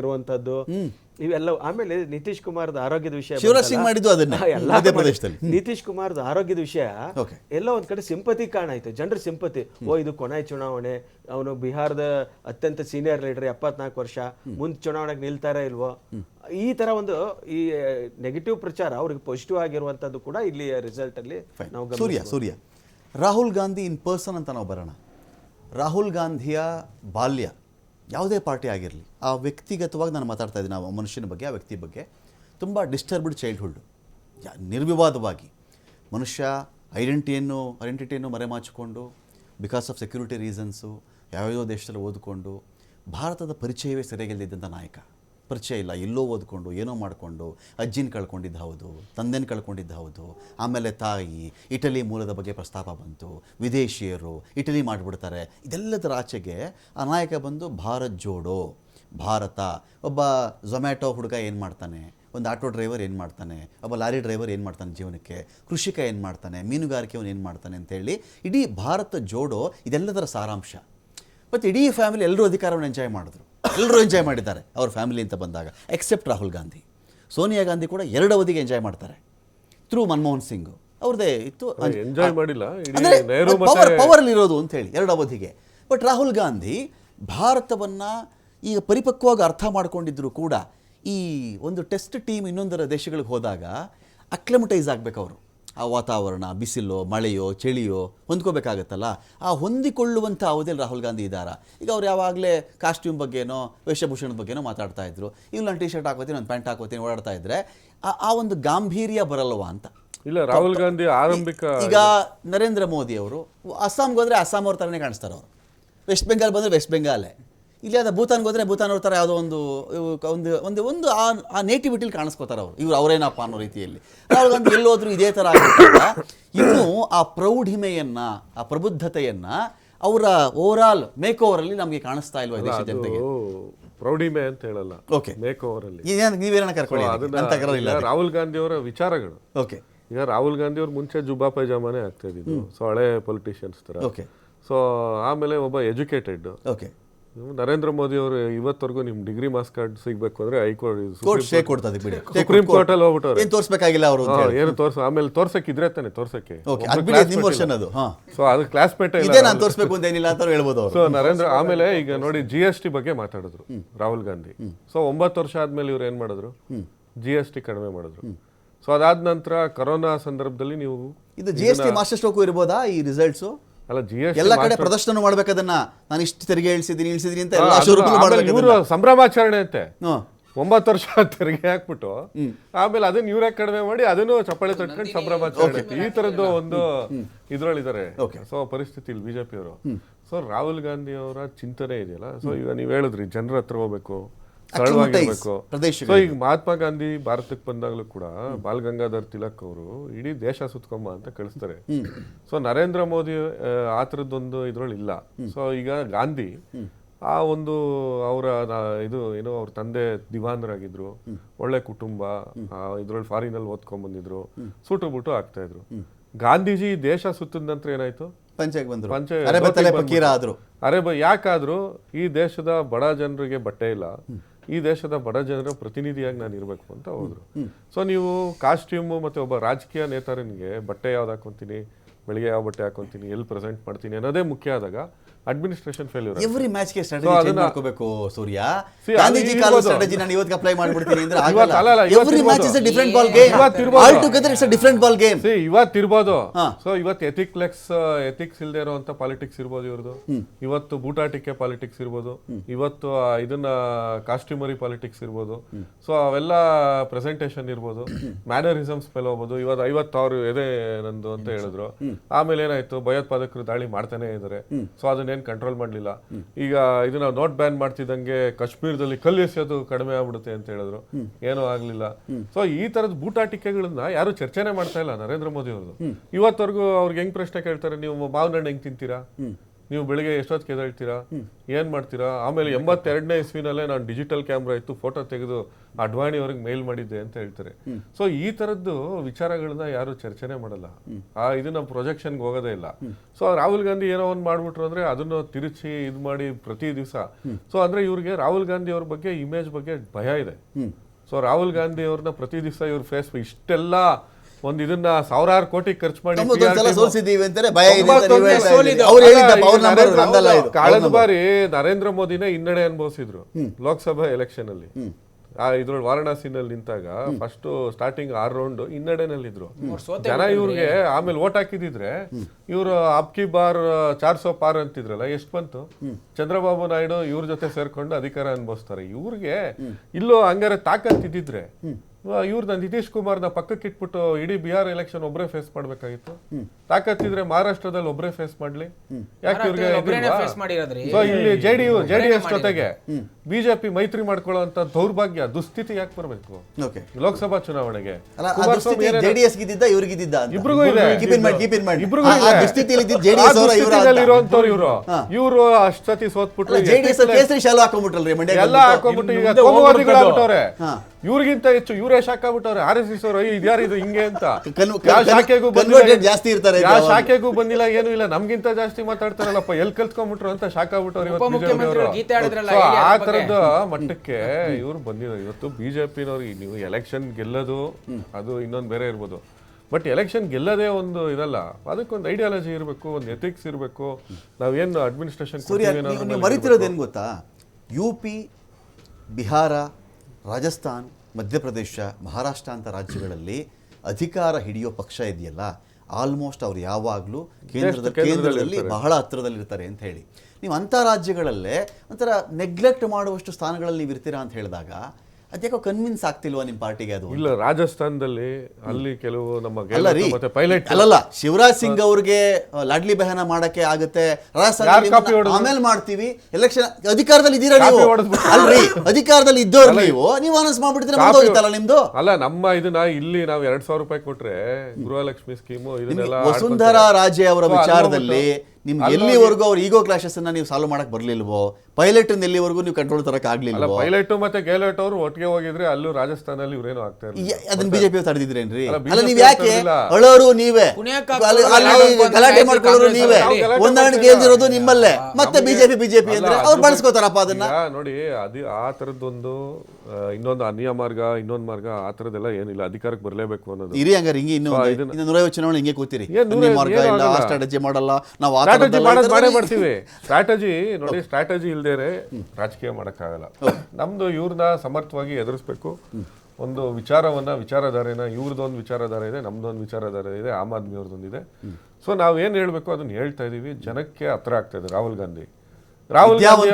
ಇರುವಂತದ್ದು. ಇವೆಲ್ಲ ಆಮೇಲೆ ನಿತೀಶ್ ಕುಮಾರ್ದ ಆರೋಗ್ಯದ ವಿಷಯ ಶಿವರಾಜ್? ಸಿಂಗ್ ಮಾಡಿದ್ದು ಅದನ್ನ ಎಲ್ಲ. ಮಾಡಿ. ನಿತೀಶ್ ಕುಮಾರ್ದ ಆರೋಗ್ಯದ ವಿಷಯ. ಎಲ್ಲ ಒಂದ್ ಕಡೆ ಸಿಂಪತಿ ಕಾಣಾಯ್ತು ಜನರ ಸಿಂಪತಿ. ಓ ಇದು ಕೊನೆ ಚುನಾವಣೆ ಅವನು ಬಿಹಾರದ ಅತ್ಯಂತ ಸೀನಿಯರ್ ಲೀಡರ್ ಎಪ್ಪತ್ನಾಲ್ಕು ವರ್ಷ ಮುಂದ್ ಚುನಾವಣೆಗೆ ನಿಲ್ತಾರ ಇಲ್ವೋ? ಈ ತರ ಒಂದು ಈ ನೆಗೆಟಿವ್ ಪ್ರಚಾರ ಅವ್ರಿಗೆ ಪಾಸಿಟಿವ್ ಆಗಿರುವಂತದ್ದು ಕೂಡ ಇಲ್ಲಿ ರಿಸಲ್ಟ್ ಅಲ್ಲಿ ನಾವು ಸೂರ್ಯ ಸೂರ್ಯ. ರಾಹುಲ್ ಗಾಂಧಿ ಇನ್ ಪರ್ಸನ್ ಅಂತ ನಾವು ಬರೋಣ. ರಾಹುಲ್ ಗಾಂಧಿಯ ಬಾಲ್ಯ. ಯಾವುದೇ ಪಾರ್ಟಿ ಆಗಿರಲಿ, ಆ ವ್ಯಕ್ತಿಗತವಾಗಿ ನಾನು ಮಾತಾಡ್ತಾ ಇದ್ದೀನಿ, ಆ ಮನುಷ್ಯನ ಬಗ್ಗೆ, ಆ ವ್ಯಕ್ತಿ ಬಗ್ಗೆ, ತುಂಬ ಡಿಸ್ಟರ್ಬ್ಡ್ ಚೈಲ್ಡ್ಹುಡ್ ನಿರ್ವಿವಾದವಾಗಿ. ಮನುಷ್ಯ ಐಡೆಂಟಿಯನ್ನು ಐಡೆಂಟಿಟಿಯನ್ನು ಮರೆಮಾಚಿಕೊಂಡು ಬಿಕಾಸ್ ಆಫ್ ಸೆಕ್ಯೂರಿಟಿ ರೀಸನ್ಸು ಯಾವ್ಯಾವ ದೇಶದಲ್ಲಿ ಓದಿಕೊಂಡು, ಭಾರತದ ಪರಿಚಯವೇ ಸರಿಯಾಗಿಲ್ಲದಿದ್ದಂಥ ನಾಯಕ. ಪರಿಚಯ ಇಲ್ಲ. ಎಲ್ಲೋ ಓದ್ಕೊಂಡು, ಏನೋ ಮಾಡಿಕೊಂಡು, ಅಜ್ಜಿನ ಕಳ್ಕೊಂಡಿದ್ದು ಹೌದು, ತಂದೆನ ಕಳ್ಕೊಂಡಿದ್ದು ಹೌದು, ಆಮೇಲೆ ತಾಯಿ, ಇಟಲಿ ಮೂಲದ ಬಗ್ಗೆ ಪ್ರಸ್ತಾಪ ಬಂತು, ವಿದೇಶಿಯರು ಇಟಲಿ ಮಾಡಿಬಿಡ್ತಾರೆ. ಇದೆಲ್ಲದರ ಆಚೆಗೆ ಆ ನಾಯಕ ಬಂದು ಭಾರತ್ ಜೋಡೋ, ಭಾರತ. ಒಬ್ಬ ಝೊಮ್ಯಾಟೊ ಹುಡುಗ ಏನು ಮಾಡ್ತಾನೆ? ಒಂದು ಆಟೋ ಡ್ರೈವರ್ ಏನು ಮಾಡ್ತಾನೆ? ಒಬ್ಬ ಲಾರಿ ಡ್ರೈವರ್ ಏನು ಮಾಡ್ತಾನೆ ಜೀವನಕ್ಕೆ? ಕೃಷಿಕ ಏನು ಮಾಡ್ತಾನೆ? ಮೀನುಗಾರಿಕೆ ಅವನು ಏನು ಮಾಡ್ತಾನೆ ಅಂತೇಳಿ ಇಡೀ ಭಾರತ ಜೋಡೋ ಇದೆಲ್ಲದರ ಸಾರಾಂಶ. ಮತ್ತು ಇಡೀ ಫ್ಯಾಮಿಲಿ ಎಲ್ಲರೂ ಅಧಿಕಾರವನ್ನು ಎಂಜಾಯ್ ಮಾಡಿದ್ರು. ಎಲ್ಲರೂ ಎಂಜಾಯ್ ಮಾಡಿದ್ದಾರೆ ಅವ್ರ ಫ್ಯಾಮಿಲಿ ಅಂತ ಬಂದಾಗ ಎಕ್ಸೆಪ್ಟ್ ರಾಹುಲ್ ಗಾಂಧಿ. ಸೋನಿಯಾ ಗಾಂಧಿ ಕೂಡ ಎರಡು ಅವಧಿಗೆ ಎಂಜಾಯ್ ಮಾಡ್ತಾರೆ. ಥ್ರೂ ಮನಮೋಹನ್ ಸಿಂಗ್. ಅವ್ರದೇ ಇತ್ತು. ಎಂಜಾಯ್ ಮಾಡಿಲ್ಲ ಪವರ್ ಪವರಲ್ಲಿ ಇರೋದು ಅಂತ ಹೇಳಿ ಎರಡು ಅವಧಿಗೆ. ಬಟ್ ರಾಹುಲ್ ಗಾಂಧಿ ಭಾರತವನ್ನ ಈಗ ಪರಿಪಕ್ವವಾಗಿ ಅರ್ಥ ಮಾಡ್ಕೊಂಡಿದ್ರು ಕೂಡ ಈ ಒಂದು ಟೆಸ್ಟ್ ಟೀಮ್ ಇನ್ನೊಂದರ ದೇಶಗಳಿಗೆ ಹೋದಾಗ ಅಕ್ಲಮಟೈಸ್ ಆಗಬೇಕು ಅವರು. ಆ ವಾತಾವರಣ ಬಿಸಿಲೋ ಮಳೆಯೋ ಚಳಿಯೋ ಹೊಂದ್ಕೋಬೇಕಾಗತ್ತಲ್ಲ? ಆ ಹೊಂದಿಕೊಳ್ಳುವಂಥ ಅವಧಿಯಲ್ಲಿ ರಾಹುಲ್ ಗಾಂಧಿ ಇದ್ದಾರ? ಈಗ ಅವ್ರು ಯಾವಾಗಲೇ ಕಾಸ್ಟ್ಯೂಮ್ ಬಗ್ಗೆನೋ ವೇಷಭೂಷಣದ ಬಗ್ಗೆನೋ ಮಾತಾಡ್ತಾ ಇದ್ರು. ಈಗ ನಾನು ಟಿ ಶರ್ಟ್ ಹಾಕೋತೀನಿ ಒಂದು ಪ್ಯಾಂಟ್ ಹಾಕೋತೀನಿ ಓಡಾಡ್ತಾ ಇದ್ರೆ ಆ- ಆ ಒಂದು ಗಾಂಭೀರ್ಯ ಬರಲ್ವಾ ಅಂತ? ಇಲ್ಲ ರಾಹುಲ್ ಗಾಂಧಿ ಆರಂಭಿಕ ಈಗ ನರೇಂದ್ರ ಮೋದಿ ಅವರು ಅಸ್ಸಾಂಗೆ ಹೋದ್ರೆ ಅಸ್ಸಾಂ ಅವ್ರ ಥರನೇ ಕಾಣಿಸ್ತಾರೆ ಅವರು. ವೆಸ್ಟ್ ಬೆಂಗಾಲ್ ಬಂದರೆ ವೆಸ್ಟ್ ಬೆಂಗಾಲೇ. ಇಲ್ಲಿ ಅದ ಭೂತಾನ್ಗೆ ಹೋದ್ರೆ ಭೂತಾನ್ ಅವ್ರ ಥರ ಯಾವುದೋ ಒಂದು ಒಂದು ಒಂದು ಒಂದು ಆ ಆ ನೇಟಿವಿಟಿಲಿ ಕಾಣಿಸ್ಕೋತಾರೆ ಅವರು. ಇವ್ರು ಅವರೇನಪ್ಪ ಅನ್ನೋ ರೀತಿಯಲ್ಲಿ. ರಾಹುಲ್ ಗಾಂಧಿ ಎಲ್ಲೋದ್ರು ಇದೇ ಥರ ಆಗಿರ್ತಾರ ಇನ್ನು ಆ ಪ್ರೌಢಿಮೆಯನ್ನು ಆ ಪ್ರಬುದ್ಧತೆಯನ್ನು ಅವರ ಓವರಾಲ್ ಮೇಕ್ ಓವರಲ್ಲಿ ನಮಗೆ ಕಾಣಿಸ್ತಾ ಇಲ್ವಾ ದೇಶ ಜನತೆಗೆ? ಪ್ರೌಢಿಮೆ ಅಂತ ಹೇಳಲ್ಲ. ಓಕೆ ಮೇಕ್ ಓವರಲ್ಲಿ ನೀವೇನ ಕರ್ಕೊಳ್ಳಿ ರಾಹುಲ್ ಗಾಂಧಿ ಅವರ ವಿಚಾರಗಳು. ಓಕೆ ಈಗ ರಾಹುಲ್ ಗಾಂಧಿ ಅವ್ರು ಮುಂಚೆ ಜುಬ್ಬಾ ಪೈಜಾಮಾನೇ ಆಗ್ತಾ ಇದ್ದಿದ್ದು. ಸೊ ಹಳೆ ಪೊಲಿಟಿಷಿಯನ್ಸ್ ತರ. ಓಕೆ ಸೊ ಆಮೇಲೆ ಒಬ್ಬ ಎಜುಕೇಟೆಡ್ ಓಕೆ ನರೇಂದ್ರ ಮೋದಿ ಅವರು ಇವತ್ತವರೆಗೂ ನಿಮ್ ಡಿಗ್ರಿ ಮಾಸ್ ಕಾರ್ಡ್ ಸಿಗ್ಬೇಕು ಅಂದ್ರೆ ಹೈಕೋರ್ಟ್ ಕೋರ್ಟ್ ಸ್ಟೇ ಕೊಡ್ತದೆ ಬಿಡಿ. ಸುಪ್ರೀಂ ಕೋರ್ಟ್ ಅಲ್ಲಿ ಹೋಗ್ಬಿಟ್ಟವ್ರೆ. ಏನ್ ತೋರಿಸ್ಬೇಕಾಗಿಲ್ಲ ಅವರು ಅಂತ ಹೇಳಿ. ಏನು ತೋರ್ಸ ಆಮೇಲೆ ತೋರ್ಸಕ್ ಇದ್ರೆ ತಾನೆ ತೋರ್ಸಕ್ಕೆ. ನಿಮ್ಮ ವರ್ಷನ್ ಅದು ಸೊ ಅದು ಕ್ಲಾಸ್ಮೇಟ್ ಇದೆ ನಾನು ತೋರಿಸಬೇಕು ಅಂತ ಏನಿಲ್ಲ ಅಂತ ಹೇಳ್ಬೋದು ಸೊ ನರೇಂದ್ರ ಆಮೇಲೆ ಈಗ ನೋಡಿ ಜಿ ಎಸ್ ಟಿ ಬಗ್ಗೆ ಮಾತಾಡಿದ್ರು ರಾಹುಲ್ ಗಾಂಧಿ. ಸೊ ಒಂಬತ್ತು ವರ್ಷ ಆದ್ಮೇಲೆ ಇವ್ರು ಏನ್ ಮಾಡಿದ್ರು? ಜಿ ಎಸ್ ಟಿ ಕಡಿಮೆ ಮಾಡಿದ್ರು. ಸೊ ಅದಾದ ನಂತರ ಕೊರೋನಾ ಸಂದರ್ಭದಲ್ಲಿ ನೀವು ಇದು G S T master stroke ಇರ್ಬೋದಾ ಈ ರಿಸಲ್ಟ್ಸ್ ಎಲ್ಲ ಕಡೆ ಪ್ರದರ್ಶನ ಮಾಡ್ಬೇಕದನ್ನ ನಾನು ಇಷ್ಟು ತೆರಿಗೆ ಇಳಿಸಿದ್ದೀನಿ ಇಳಿಸಿದ್ದೀನಿ ಅಂತ ಎಲ್ಲ ಶೋರೂಮ್ ಮಾಡ್ಬೇಕು ಸಂಭ್ರಮಾಚರಣೆ ಅಂತೆ. ಒಂಬತ್ತು ವರ್ಷ ತೆರಿಗೆ ಹಾಕ್ಬಿಟ್ಟು ಆಮೇಲೆ ಅದನ್ನ ಇವರೇ ಕಡಿಮೆ ಮಾಡಿ ಅದನ್ನು ಚಪ್ಪಾಳೆ ತಟ್ಕೊಂಡು ಸಂಭ್ರಮಾಚರಣೆ ಈ ತರದ್ದು ಒಂದು ಇದ್ರಲ್ಲಿದ್ದಾರೆ. ಸೊ ಪರಿಸ್ಥಿತಿ ಇಲ್ಲಿ ಬಿಜೆಪಿ ಅವರು. ಸೊ ರಾಹುಲ್ ಗಾಂಧಿ ಅವರ ಚಿಂತನೆ ಇದೆಯಲ್ಲ? ಸೊ ಈಗ ನೀವ್ ಹೇಳಿದ್ರಿ ಜನರ ಹತ್ರ ಹೋಗ್ಬೇಕು. ಸರಳವಾಗಿರ್ಬೇಕು. ಸೊ ಈಗ ಮಹಾತ್ಮ ಗಾಂಧಿ ಭಾರತಕ್ಕೆ ಬಂದಾಗಲೂ ಕೂಡ ಬಾಲ್ ಗಂಗಾಧರ್ ತಿಲಕ್ ಅವರು ಇಡೀ ದೇಶ ಸುತ್ಕೊಂಬ ಅಂತ ಕಳಿಸ್ತಾರೆ. ಸೊ ನರೇಂದ್ರ ಮೋದಿ ಆ, ಥರದ್ದೊಂದು ಇದ್ರೊಳಗೆ ಇಲ್ಲ. ಸೊ ಈಗ ಗಾಂಧಿ ಆ ಒಂದು ಅವರ ಇದು ಏನೋ ಅವ್ರ ತಂದೆ ದಿವಾನರಾಗಿದ್ರು. ಒಳ್ಳೆ ಕುಟುಂಬ ಇದ್ರಲ್ಲಿ ಫಾರಿನ್ ಅಲ್ಲಿ ಓದ್ಕೊಂಡ್ ಬಂದಿದ್ರು. ಸುಟ್ಟು ಬಿಟ್ಟು ಆಗ್ತಾ ಇದ್ರು. ಗಾಂಧೀಜಿ ದೇಶ ಸುತ್ತಿದ ನಂತರ ಏನಾಯ್ತು? ಪಂಚಾಯತ್ ಬಂದ್ರು. ಆದ್ರು ಅರೆ ಯಾಕಾದ್ರೂ ಈ ದೇಶದ ಬಡ ಜನರಿಗೆ ಬಟ್ಟೆ ಇಲ್ಲ. ಈ ದೇಶದ ಬಡ ಜನರ ಪ್ರತಿನಿಧಿಯಾಗಿ ನಾನು ಇರಬೇಕು ಅಂತ ಹೋದರು. ಸೊ ನೀವು ಕಾಸ್ಟ್ಯೂಮು ಮತ್ತು ಒಬ್ಬ ರಾಜಕೀಯ ನೇತಾರನಿಗೆ ಬಟ್ಟೆ ಯಾವ್ದು ಹಾಕೊತೀನಿ ಬೆಳಿಗ್ಗೆ ಯಾವ ಬಟ್ಟೆ ಹಾಕೊತೀನಿ ಎಲ್ಲಿ ಪ್ರೆಸೆಂಟ್ ಮಾಡ್ತೀನಿ ಅನ್ನೋದೇ ಮುಖ್ಯ ಆದಾಗ ಅಡ್ಮಿನಿಸ್ಟ್ರೇಷನ್ ಫೇಲ್ಯೂರ್ ಎವ್ರಿ ಮ್ಯಾಚ್ಗೆ ಸ್ಟ್ರಾಟಜಿ ಚೇಂಜ್ ಮಾಡ್ಕೋಬೇಕು ಸೂರ್ಯ. ಗಾಂಧೀಜಿ ಕಾಲ ಸ್ಟ್ರಾಟಜಿ ನಾನು ಇವತ್ತು ಅಪ್ಲೈ ಮಾಡ್ಬಿಡ್ತೀನಿ ಅಂದ್ರೆ ಆಗಲ್ಲ. Every match is a different ball game. All together it's a different ball game see ಇವತ್ತು ಇರ್ಬೋದು. ಸೋ ಇವತ್ತು ಎಥಿಕ್ಲೆಕ್ಸ್ ಎಥಿಕ್ಸ್ ಇಲ್ಲದೆ ಇರುವಂತ ಪಾಲಿಟಿಕ್ಸ್ ಇರ್ಬೋದು ಇವರದು ಇವತ್ತು ಬೂಟಾಟಿಕೆ ಪಾಲಿಟಿಕ್ಸ್ ಇರ್ಬೋದು. ಇವತ್ತು ಇದನ್ನ ಕಾಸ್ಟ್ಯೂಮರಿ ಪಾಲಿಟಿಕ್ಸ್ ಇರ್ಬೋದು. ಸೊ ಅವೆಲ್ಲ ಪ್ರೆಸೆಂಟೇಷನ್ ಇರ್ಬೋದು. ಮ್ಯಾನರಿಸಮ್ಸ್ ಮೇಲೆ ಹೋಗ್ಬೋದು ಇವತ್ತು ಐವತ್ತು ಅವ್ರು ಎದೆ ನಂದು ಅಂತ ಹೇಳಿದ್ರು. ಆಮೇಲೆ ಏನಾಯ್ತು? ಭಯೋತ್ಪಾದಕರು ದಾಳಿ ಮಾಡ್ತಾನೆ ಇದಾರೆ ಸೊ ಅದನ್ನೇನ್ ಕಂಟ್ರೋಲ್ ಮಾಡಲಿಲ್ಲ. ಈಗ ಇದನ್ನ ನೋಟ್ ಬ್ಯಾನ್ ಮಾಡ್ತಿದ್ದಂಗೆ ಕಾಶ್ಮೀರದಲ್ಲಿ ಕಲ್ಲು ಎಸೆಯೋದು ಕಡಿಮೆ ಆಗ್ಬಿಡುತ್ತೆ ಅಂತ ಹೇಳಿದ್ರು. ಏನೂ ಆಗಲಿಲ್ಲ. ಸೊ ಈ ತರದ ಬೂಟಾಟಿಕೆಗಳನ್ನ ಯಾರು ಚರ್ಚೆನೆ ಮಾಡ್ತಾ ಇಲ್ಲ ನರೇಂದ್ರ ಮೋದಿ ಅವ್ರದ್ದು. ಇವತ್ತವರೆಗೂ ಅವ್ರಿಗೆ ಹೆಂಗ್ ಪ್ರಶ್ನೆ ಕೇಳ್ತಾರೆ? ನೀವು ಮಾವಿನ ಹಣ್ಣು ಹೆಂಗ್ ತಿಂತೀರಾ? ನೀವು ಬೆಳಿಗ್ಗೆ ಎಷ್ಟೊತ್ತಿಗೆ ಎದ್ದೇಳ್ತೀರಾ? ಏನು ಮಾಡ್ತೀರಾ? ಆಮೇಲೆ ಎಂಬತ್ತೆರಡನೇ ಇಸ್ವಿನಲ್ಲೇ ನಾನು ಡಿಜಿಟಲ್ ಕ್ಯಾಮ್ರಾ ಇತ್ತು ಫೋಟೋ ತೆಗೆದು ಅಡ್ವಾಣಿ ಅವ್ರಿಗೆ ಮೇಲ್ ಮಾಡಿದ್ದೆ ಅಂತ ಹೇಳ್ತಾರೆ. ಸೊ ಈ ತರದ್ದು ವಿಚಾರಗಳನ್ನ ಯಾರು ಚರ್ಚೆನೆ ಮಾಡಲ್ಲ. ಆ ಇದು ನಮ್ಮ ಪ್ರೊಜೆಕ್ಷನ್ಗೆ ಹೋಗೋದೇ ಇಲ್ಲ. ಸೊ ರಾಹುಲ್ ಗಾಂಧಿ ಏನೋ ಒಂದು ಮಾಡ್ಬಿಟ್ರು ಅಂದ್ರೆ ಅದನ್ನು ತಿರುಚಿ ಇದು ಮಾಡಿ ಪ್ರತಿ ದಿವಸ. ಸೊ ಅಂದ್ರೆ ಇವ್ರಿಗೆ ರಾಹುಲ್ ಗಾಂಧಿ ಅವ್ರ ಬಗ್ಗೆ ಇಮೇಜ್ ಬಗ್ಗೆ ಭಯ ಇದೆ. ಸೊ ರಾಹುಲ್ ಗಾಂಧಿ ಅವ್ರನ್ನ ಪ್ರತಿ ದಿವಸ ಇವ್ರ ಫೇಸ್ ಇಷ್ಟೆಲ್ಲ ಒಂದ್ ಇದನ್ನ ಸಾವಿರಾರು ಕೋಟಿ ಖರ್ಚು ಮಾಡಿ ಕಳೆದ ಬಾರಿ ನರೇಂದ್ರ ಮೋದಿನೇ ಹಿನ್ನಡೆ ಅನುಭವಿಸಿದ್ರು. ಲೋಕಸಭಾ ಎಲೆಕ್ಷನ್ ಅಲ್ಲಿ ಆ ಇದ್ರೊಳಗೆ ವಾರಣಾಸಿನಲ್ಲಿ ನಿಂತಾಗ ಫಸ್ಟ್ ಸ್ಟಾರ್ಟಿಂಗ್ ಆರ್ ರೌಂಡ್ ಹಿನ್ನಡೆನಲ್ಲಿದ್ರು ಜನ ಇವ್ರಿಗೆ ಆಮೇಲೆ ಓಟ್ ಹಾಕಿದಿದ್ರೆ ಇವ್ರು ಅಬ್ಕಿ ಬಾರ್ ಚಾರ್ ಸೋ ಪಾರ್ ಅಂತಿದ್ರಲ್ಲ ಎಷ್ಟು ಬಂತು? ಚಂದ್ರಬಾಬು ನಾಯ್ಡು ಇವ್ರ ಜೊತೆ ಸೇರ್ಕೊಂಡು ಅಧಿಕಾರ ಅನುಭವಿಸ್ತಾರೆ. ಇವ್ರಿಗೆ ಇಲ್ಲೋ ಹಂಗಾರೆ ತಾಕತ್ತಿದ್ರೆ ಇದ್ದಿದ್ರೆ ಇವ್ರನ್ನ ನಿತೀಶ್ ಕುಮಾರ್ನ ಪಕ್ಕಕ್ಕೆ ಇಟ್ಬಿಟ್ಟು ಇಡೀ ಬಿಹಾರ್ ಎಲೆಕ್ಷನ್ ಒಬ್ಬರೇ ಫೇಸ್ ಮಾಡ್ಬೇಕಾಗಿತ್ತು. ತಾಕತ್ತಿದ್ರೆ ಮಹಾರಾಷ್ಟ್ರದಲ್ಲಿ ಒಬ್ಬರೇ ಫೇಸ್ ಮಾಡ್ಲಿ. ಯಾಕೆ ಇವ್ರಿಗೆ ಇಲ್ಲಿ ಜೆಡಿಯು ಜೆಡಿಎಸ್ ಜೊತೆಗೆ ಬಿಜೆಪಿ ಮೈತ್ರಿ ಮಾಡ್ಕೊಳ್ಳುವಂತ ದೌರ್ಭಾಗ್ಯ ದುಸ್ಥಿತಿ ಯಾಕೆ ಬರಬೇಕು? ಓಕೆ ಲೋಕಸಭಾ ಚುನಾವಣೆಗೆ. ಇಬ್ರಿಗೂ ಇದೆ. ಇಬ್ರಿಗೂ ಇವರು ಇವರು. ಇವರು ಅಷ್ಟತಿ ಸೋತ್ಬಿಟ್ರು. ಜೆಡಿಎಸ್ ಕೇಸರಿ ಶಾಲು ಹಾಕೊಂಡ್ಬಿಟ್ರಲ್ರಿ ಮಂಡ್ಯ ಎಲ್ಲ ಹಾಕೊಂಡ್ಬಿಟ್ಟು ಈಗ ಮುಂದೆ ಕೋಮುವಾದಿಗಳಾಗ್ಬಿಟ್ಟವ್ರೆ. ಹಾ. ಇವ್ರಿಗಿಂತ ಹೆಚ್ಚು ಇವರೇ ಶಾಖ ಆಗ್ಬಿಟ್ಟವ್ರೆ ಆರ್ ಎಸ್ ಎಸ್ ಅವರು ಇದ್ಯಾರು ಇದು ಹಿಂಗೆ ಅಂತ? ಯಾವ ಶಾಖೆಗೂ ಬಂದಿಲ್ಲ. ಜಾಸ್ತಿ ಇರ್ತಾರೆ ಯಾವ. ಶಾಖೆಗೂ ಬಂದಿಲ್ಲ ಏನು ಇಲ್ಲ. ನಮ್ಗಿಂತ ಜಾಸ್ತಿ ಮಾತಾಡ್ತಾರಲ್ಲಪ್ಪ. ಎಲ್ ಕಲ್ತ್ಕೊಂಡ್ಬಿಟ್ರು ಅಂತ ಶಾಕ್ ಆಗ್ಬಿಟ್ಟವ್ರು ಇವತ್ತು ಆ ಅದ್ರ ತರದ ಮಟ್ಟಕ್ಕೆ ಇವ್ರು ಬಂದಿರೋ ಇವತ್ತು ಬಿಜೆಪಿನವ್ರಿಗೆ ನೀವು ಎಲೆಕ್ಷನ್ ಗೆಲ್ಲೋದು ಅದು ಇನ್ನೊಂದು ಬೇರೆ ಇರ್ಬೋದು. ಬಟ್ ಎಲೆಕ್ಷನ್ ಗೆಲ್ಲದೇ ಒಂದು ಇದಲ್ಲ. ಅದಕ್ಕೊಂದು ಐಡಿಯಾಲಜಿ ಇರಬೇಕು ಒಂದು ಎಥಿಕ್ಸ್ ಇರಬೇಕು. ನಾವೇನು ಅಡ್ಮಿನಿಸ್ಟ್ರೇಷನ್ ಮರಿತಿರೋದೇನು ಗೊತ್ತಾ? ಯು ಪಿ ಬಿಹಾರ ರಾಜಸ್ಥಾನ್ ಮಧ್ಯಪ್ರದೇಶ ಮಹಾರಾಷ್ಟ್ರ ಅಂತ ರಾಜ್ಯಗಳಲ್ಲಿ ಅಧಿಕಾರ ಹಿಡಿಯೋ ಪಕ್ಷ ಇದೆಯಲ್ಲ? ಆಲ್ಮೋಸ್ಟ್ ಅವ್ರು ಯಾವಾಗಲೂ ಕೇಂದ್ರದ ಕೇಂದ್ರದಲ್ಲಿ. ಬಹಳ ಹತ್ತಿರದಲ್ಲಿರ್ತಾರೆ ಅಂತ ಹೇಳಿ. ನೀವು ಅಂಥ ರಾಜ್ಯಗಳಲ್ಲೇ ಒಂಥರ ನೆಗ್ಲೆಕ್ಟ್ ಮಾಡುವಷ್ಟು ಸ್ಥಾನಗಳಲ್ಲಿ ನೀವು ಇರ್ತೀರಾ ಅಂತ ಹೇಳಿದಾಗ ಅದ್ಯಾಕೋ ಕನ್ವಿನ್ಸ್ ಆಗ್ತಿಲ್ವಾ ನಿಮ್ಮ ಪಾರ್ಟಿಗೆ ಅದು ಇಲ್ಲ ರಾಜಸ್ಥಾನದಲ್ಲಿ ಅಲ್ಲಿ ಕೆಲವು ನಮ್ಮ ಅಲ್ಲ ರೀ ಮತ್ತೆ ಪೈಲಟ್ ಅಲ್ಲಲ್ಲ ಶಿವರಾಜ್ ಸಿಂಗ್ ಅವ್ರಿಗೆ ಲಾಡ್ಲಿ ಬೆಹನ ಮಾಡಕ್ಕೆ ಆಗುತ್ತೆ ರಾಜಸ್ಥಾನ ಆಮೇಲೆ ಮಾಡ್ತೀವಿ ಎಲೆಕ್ಷನ್ ಅಧಿಕಾರದಲ್ಲಿ ಇದ್ದೀರಾ ನೀವು? ಅಲ್ರಿ ಅಧಿಕಾರದಲ್ಲಿ ಇದ್ದವ್ರು ನೀವು ನೀವು ಅನೌನ್ಸ್ ಮಾಡ್ಬಿಡ್ತೀರಾ ಮುಂದೋಗಿತ್ತಲ್ಲ ನಿಮ್ದು? ಅಲ್ಲ ನಮ್ಮ ಇದನ್ನ ಇಲ್ಲಿ ನಾವು ಎರಡ್ ಸಾವಿರ ರೂಪಾಯಿ ಕೊಟ್ರೆ ಗೃಹಲಕ್ಷ್ಮಿ ಸ್ಕೀಮು ಇದನ್ನೆಲ್ಲ ವಸುಂಧರಾ ರಾಜೆ ಅವರ ವಿಚಾರದಲ್ಲಿ ನಿಮ್ಗೆ ಎಲ್ಲಿವರೆಗೂ ಅವ್ರ ಈಗೋ ಕ್ಲಾಶಸ್ ಅನ್ನ ನೀವು ಸಾಲ್ವ್ ಮಾಡಕ್ ಬರ್ಲಿಲ್ವೋ? ಪೈಲಟ್ ಎಲ್ಲಿವರೆಗೂ ನೀವು ಕಂಟ್ರೋಲ್ ತರಕ್ ಆಗ್ಲಿಲ್ಲ ಪೈಲಟ್ ಮತ್ತೆ ಗೆಲಟ್ ಅವರು ಒಟ್ಟಿಗೆ ಹೋಗಿದ್ರೆ ಅಲ್ಲೂ ರಾಜಸ್ಥಾನದಲ್ಲಿ ಇವ್ರೇನು ಆಗ್ತಾ ಇರಲಿಲ್ಲ. ಅದನ್ನ ಬಿಜೆಪಿ ತಡೆದಿದ್ರೇನ್ರಿ? ಅಲ್ಲ, ನೀವ್ ಯಾಕೆ. ಅಳೋರು ನೀವೇ? ಗಲಾಟೆ ಮಾಡ್ಕೊಳ್ಳೋರು ನೀವೇ. ಗೆಲ್ದಿರೋದು ಹೊಂದಾಣಿಕೆ ಮಾಡ್ತಿಲ್ಲ. ನಿಮ್ಮಲ್ಲೇ. ಮತ್ತೆ ಬಿಜೆಪಿ ಬಿಜೆಪಿ ಅಂದ್ರೆ ಅವ್ರು ಬಳಸ್ಕೋತಾರಪ್ಪ ಅದನ್ನ? ನೋಡಿ ಅದು ಆ ತರದೊಂದು ಇನ್ನೊಂದು ಅನ್ಯ ಮಾರ್ಗ ಇನ್ನೊಂದು ಮಾರ್ಗ ಆ ತರದೆಲ್ಲ ಏನಿಲ್ಲ. ಅಧಿಕಾರಕ್ಕೆ ಬರಲೇಬೇಕು ಅನ್ನೋದು. ಇರಿ ಹಂಗಾರೆ ಹಿಂಗೆ ಇನ್ನೂ ನೂರೈವತ್ತು ಚುನಾವಣೆ ಹಿಂಗೆ ಕೂತಿರಿ. ಮಾರ್ಗ ಇಲ್ಲ. ಸ್ಟ್ರಾಟಜಿ ಮಾಡಲ್ಲ. ನಾವು ಆ ಸ್ಟ್ರಾಟಜಿ ಮಾಡೋದು ಮಾಡೇ ಮಾಡ್ತೀವಿ. ಸ್ಟ್ರಾಟಜಿ ನೋಡಿ ಸ್ಟ್ರಾಟಜಿ ಇಲ್ದೇನೆ ರಾಜಕೀಯ ಮಾಡೋಕ್ಕಾಗಲ್ಲ. ನಮ್ದು ಇವ್ರನ್ನ ಸಮರ್ಥವಾಗಿ ಎದುರಿಸ್ಬೇಕು. ಒಂದು ವಿಚಾರವನ್ನ ವಿಚಾರಧಾರೆನ ಇವ್ರದ್ದೊಂದು ವಿಚಾರಧಾರೆ ಇದೆ ನಮ್ದೊಂದು ವಿಚಾರಧಾರೆ ಇದೆ ಆಮ್ ಆದ್ಮಿ ಅವ್ರದ್ದೊಂದಿದೆ ಸೊ ನಾವು ಏನು ಹೇಳಬೇಕು ಅದನ್ನ ಹೇಳ್ತಾ ಇದೀವಿ. ಜನಕ್ಕೆ ಹತ್ರ ಆಗ್ತಾ ಇದೆ ರಾಹುಲ್ ಗಾಂಧಿ. ರಾಹುಲ್ ಗಾಂಧಿ